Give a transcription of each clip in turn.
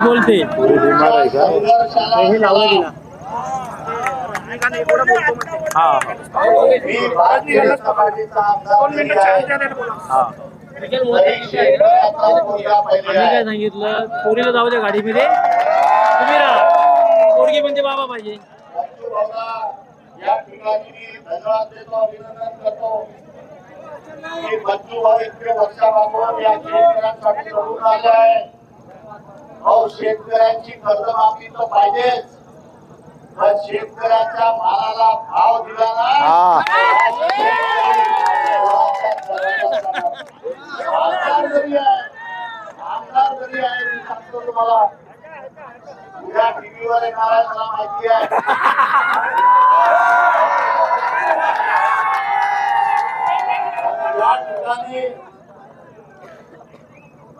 बोलते. मी आम्ही काय सांगितलं? पोरीला जाऊ द्या गाडीमध्ये. तुम्ही राहा. पोरगी म्हणजे बाबा पाहिजे. या ठिकाणी धन्यवाद देतो अभिनंदन करतो बच्चू भाऊ इतके वर्षापासून या शेतकऱ्यांसाठी लढून आले आहे अहो शेतकऱ्यांची कर्जमाफी तर पाहिजेच. पण शेतकऱ्याच्या मालाला भाव दिला ना आमदार जरी आहे आमदार जरी आहे मी सांगतो तुम्हाला. उद्या टीव्हीवर येणार आहे मला माहिती आहे. या ठिकाणी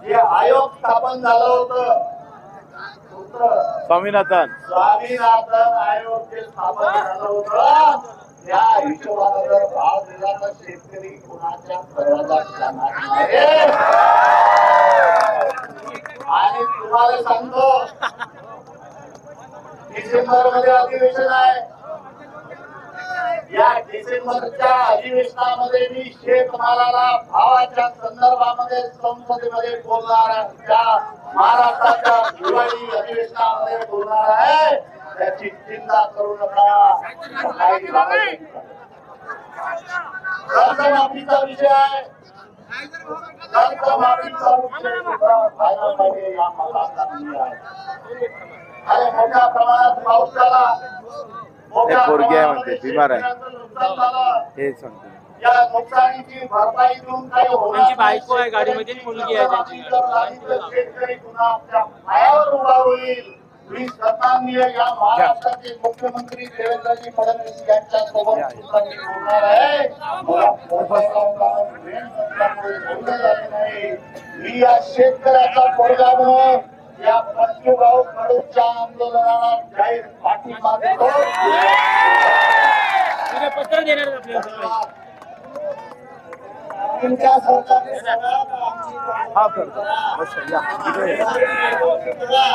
जे आयोग स्थापन झालं होतं स्वामीनाथन. स्वामीनाथन आयोग जे स्थापन झालं होतं. त्या जर भाव दिला तर शेतकरी कुणाच्या प्रवादात जाणार आणि तुम्हाला सांगतो डिसेंबरमध्ये अधिवेशन आहे. या डिसेंबरच्या अधिवेशनामध्ये मी शेतमालाला भावाच्या संदर्भामध्ये संसदेमध्ये बोलणार त्या महाराष्ट्राच्या दिवाळी अधिवेशनामध्ये बोलणार आहे. त्याची चिंता करू नका. कर्जमाफीचा विषय आहे. कर्जमाफीचा विषय व्हायला पाहिजे या मला आहे. अरे मोठ्या प्रमाणात पाऊस झाला ते आहे हे सांगतो त्यांची बायको आहे गाडीमध्ये मुलगी आहे त्यांची मुख्यमंत्री देवेंद्रजी फडणवीस यांच्या सोबत होणार आहे. मी या शेतकऱ्याचा पोरगा म्हणून या कडूच्या आंदोलनाला जाहीर पाठिंबा देतो. उद्या पत्र देणार आहेत आपल्याला सगळे. तुमच्या सरकारने सगळ्यात आमची हा करतो बस या इकडे ये. करा.